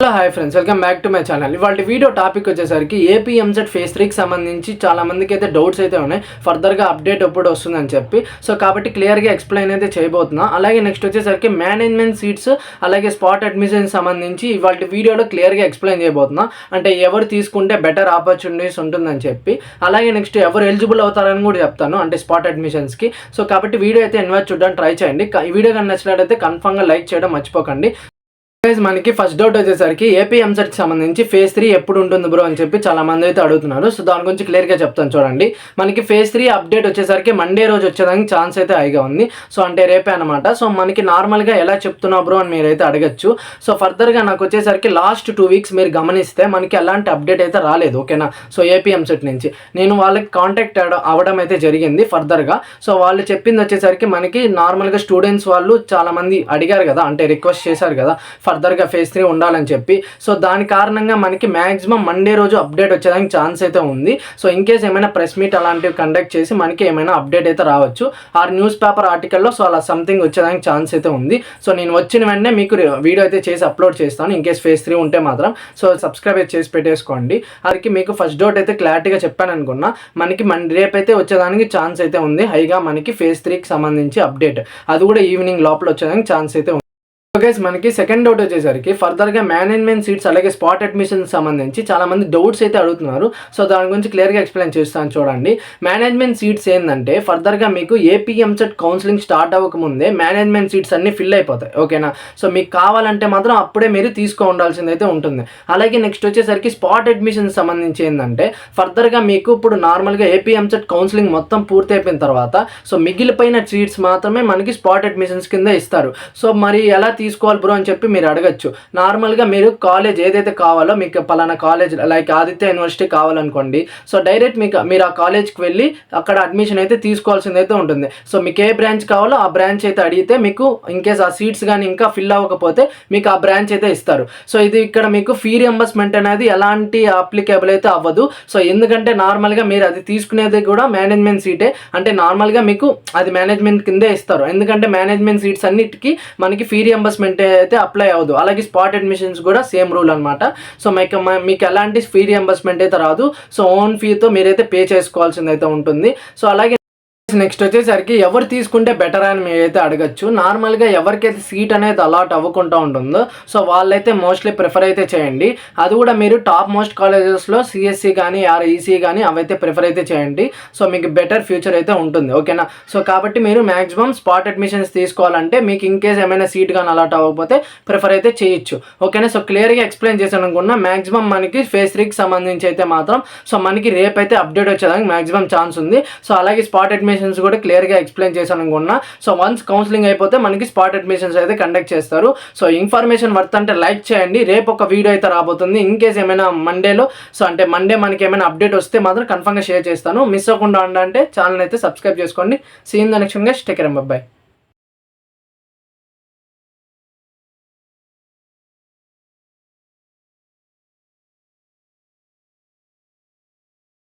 Hello hi friends. Welcome back to my channel. ఇవాళ video topic వచ్చేసరికి AP EAMCET face త్రీకి సంబంధించి చాలా మందికి అయితే డౌట్స్ అయితే ఉన్నాయి. ఫర్దర్గా అప్డేట్ ఎప్పుడు వస్తుందని చెప్పి. సో కాబట్టి క్లియర్గా ఎక్స్ప్లెయిన్ అయితే చేయబోతున్నా. అలాగే నెక్స్ట్ వచ్చేసరికి మేనేజ్మెంట్ సీట్స్ అలాగే స్పాట్ అడ్మిషన్ సంబంధించి ఇవాళ వీడియోలో క్లియర్గా ఎక్స్ప్లెయిన్ చేయబోతున్నా. అంటే ఎవరు తీసుకుంటే బెటర్ ఆపర్చునిటీస్ ఉంటుందని చెప్పి. అలాగే నెక్స్ట్ ఎవరు ఎలిజిబుల్ అవుతారని కూడా చెప్తాను. అంటే స్పాట్ అడ్మిషన్స్కి. సో కాబట్టి వీడియో అయితే ఇన్వైట్ చూడడానికి ట్రై చేయండి. ఈ వీడియో కానీ నచ్చినట్లయితే కన్ఫామ్గా లైక్ చేయడం మర్చిపోకండి. మనకి ఫస్ట్ డౌట్ వచ్చేసరికి ఏపీ ఎంసెట్కి సంబంధించి ఫేజ్ త్రీ ఎప్పుడు ఉంటుంది బ్రో అని చెప్పి చాలా మంది అయితే అడుగుతున్నారు. సో దాని గురించి క్లియర్గా చెప్తాను చూడండి. మనకి ఫేజ్ త్రీ అప్డేట్ వచ్చేసరికి మండే రోజు వచ్చేదానికి ఛాన్స్ అయితే హైగా ఉంది. సో అంటే రేపే అనమాట సో మనకి నార్మల్గా ఎలా చెప్తున్నా బ్రో అని మీరైతే అడగచ్చు. సో ఫర్దర్గా నాకు వచ్చేసరికి లాస్ట్ టూ వీక్స్ మీరు గమనిస్తే మనకి ఎలాంటి అప్డేట్ అయితే రాలేదు ఓకేనా సో ఏపీ ఎంసెట్ నుంచి. నేను వాళ్ళకి కాంటాక్ట్ అవ్వడం అయితే జరిగింది ఫర్దర్గా సో వాళ్ళు చెప్పింది వచ్చేసరికి మనకి నార్మల్గా స్టూడెంట్స్ వాళ్ళు చాలా మంది అడిగారు కదా అంటే రిక్వెస్ట్ చేశారు కదా. ఫర్దర్గా ఫేజ్ త్రీ ఉండాలని చెప్పి. సో దాని కారణంగా మనకి మ్యాక్సిమం మండే రోజు అప్డేట్ వచ్చేదానికి ఛాన్స్ అయితే ఉంది. సో ఇన్ కేస్ ఏమైనా ప్రెస్ మీట్ అలాంటివి కండక్ట్ చేసి మనకి ఏమైనా అప్డేట్ అయితే రావచ్చు. ఆ న్యూస్ పేపర్ ఆర్టికల్లో సో అలా సంథింగ్ వచ్చేదానికి ఛాన్స్ అయితే ఉంది. సో నేను వచ్చిన వెంటనే మీకు వీడియో అయితే చేసి అప్లోడ్ చేస్తాను. ఇన్ కేస్ ఫేజ్ త్రీ ఉంటే మాత్రం. సో సబ్స్క్రైబ్ చేసి పెట్టేసుకోండి. అదికి మీకు ఫస్ట్ డౌట్ అయితే క్లారిటీగా చెప్పాను అనుకున్నా. మనకి మన రేపైతే వచ్చేదానికి ఛాన్స్ అయితే ఉంది. హైగా మనకి ఫేజ్ త్రీకి సంబంధించి అప్డేట్. అది కూడా ఈవినింగ్ లోపల వచ్చేదానికి ఛాన్స్ అయితే ఉంది. గైస్ మనకి సెకండ్ డౌట్ వచ్చేసరికి ఫర్దర్గా మేనేజ్మెంట్ సీట్స్ అలాగే స్పాట్ అడ్మిషన్ సంబంధించి చాలామంది డౌట్స్ అయితే అడుగుతున్నారు. సో దాని గురించి క్లియర్గా ఎక్స్ప్లెయిన్ చేస్తాను చూడండి. మేనేజ్మెంట్ సీట్స్ ఏంటంటే ఫర్దర్గా మీకు ఏపీఎంసెట్ కౌన్సిలింగ్ స్టార్ట్ అవ్వకముందే మేనేజ్మెంట్ సీట్స్ అన్ని ఫిల్ అయిపోతాయి. ఓకేనా సో మీకు కావాలంటే మాత్రం అప్పుడే మీరు తీసుకో ఉండాల్సింది అయితే ఉంటుంది. అలాగే నెక్స్ట్ వచ్చేసరికి స్పాట్ అడ్మిషన్ సంబంధించి ఏంటంటే ఫర్దర్గా మీకు ఇప్పుడు నార్మల్గా ఏపీఎంసెట్ కౌన్సిలింగ్ మొత్తం పూర్తి అయిపోయిన తర్వాత సో మిగిలిపోయిన సీట్స్ మాత్రమే మనకి స్పాట్ అడ్మిషన్స్ కింద ఇస్తారు. సో మరి ఎలా తీసుకోవాలి బ్రో అని చెప్పి మీరు అడగచ్చు. నార్మల్గా మీరు కాలేజ్ ఏదైతే కావాలో మీకు పలానా కాలేజ్ లైక్ ఆదిత్య యూనివర్సిటీ కావాలనుకోండి సో డైరెక్ట్ మీకు మీరు ఆ కాలేజ్కి వెళ్ళి అక్కడ అడ్మిషన్ అయితే తీసుకోవాల్సింది అయితే ఉంటుంది. సో మీకు ఏ బ్రాంచ్ కావాలో ఆ బ్రాంచ్ అయితే అడిగితే మీకు ఇన్ కేస్ ఆ సీట్స్ కానీ ఇంకా ఫిల్ అవ్వకపోతే మీకు ఆ బ్రాంచ్ అయితే ఇస్తారు. సో ఇది ఇక్కడ మీకు ఫీ రియంబర్స్మెంట్ అనేది ఎలాంటి అప్లికేబుల్ అయితే అవ్వదు. సో ఎందుకంటే నార్మల్గా మీరు అది తీసుకునేది కూడా మేనేజ్మెంట్ సీటే అంటే నార్మల్గా మీకు అది మేనేజ్మెంట్ కిందే ఇస్తారు. ఎందుకంటే మేనేజ్మెంట్ సీట్స్ అన్నిటికీ మనకి ఫీ రియంబర్స్మెంట్ అయితే అప్లై అవ్వదు. అలాగే స్పాట్ అడ్మిషన్స్ కూడా సేమ్ రూల్ అనమాట సో మీకు మీకు ఎలాంటి ఫీ రియంబర్స్మెంట్ అయితే రాదు. సో ఓన్ ఫీతో మీరైతే పే చేసుకోవాల్సింది అయితే ఉంటుంది. సో అలాగే నెక్స్ట్ వచ్చేసరికి ఎవరు తీసుకుంటే బెటర్ అని మీరైతే అడగచ్చు. నార్మల్గా ఎవరికైతే సీట్ అనేది అలాట్ అవ్వకుండా ఉంటుందో సో వాళ్ళైతే మోస్ట్లీ ప్రిఫర్ అయితే చేయండి. అది కూడా మీరు టాప్ మోస్ట్ కాలేజెస్లో సిఎస్సి కానీ ఆర్ ఈసీ కానీ అవైతే ప్రిఫర్ అయితే చేయండి. సో మీకు బెటర్ ఫ్యూచర్ అయితే ఉంటుంది. ఓకేనా సో కాబట్టి మీరు మ్యాక్సిమం స్పాట్ అడ్మిషన్స్ తీసుకోవాలంటే మీకు ఇన్ కేస్ ఏమైనా సీట్ కానీ అలాట్ అవ్వకపోతే ప్రిఫర్ అయితే చేయొచ్చు. ఓకేనా సో క్లియర్గా ఎక్స్ప్లెయిన్ చేశాను అనుకున్నా మ్యాక్సిమం మనకి ఫేస్ త్రీకి సంబంధించి అయితే మాత్రం సో మనకి రేపు అయితే అప్డేట్ వచ్చేదానికి మ్యాక్సిమం ఛాన్స్ ఉంది. సో అలాగే స్పాట్ అడ్మిషన్ అడ్మిషన్స్ కూడా క్లియర్గా ఎక్స్ప్లెయిన్ చేశాను అనుకున్నా సో వన్స్ కౌన్సిలింగ్ అయిపోతే మనకి స్పాట్ అడ్మిషన్స్ అయితే కండక్ట్ చేస్తారు. సో ఇన్ఫర్మేషన్ వర్త్ అంటే లైక్ చేయండి. రేపు ఒక వీడియో అయితే రాబోతుంది. ఇన్ కేస్ ఏమైనా మండేలో సో అంటే మండే మనకి ఏమైనా అప్డేట్ వస్తే మాత్రం కన్ఫర్మ్గా షేర్ చేస్తాను. మిస్ అవ్వకుండా ఉండాలంటే ఛానల్ అయితే సబ్స్క్రైబ్ చేసుకోండి. See in the next take bye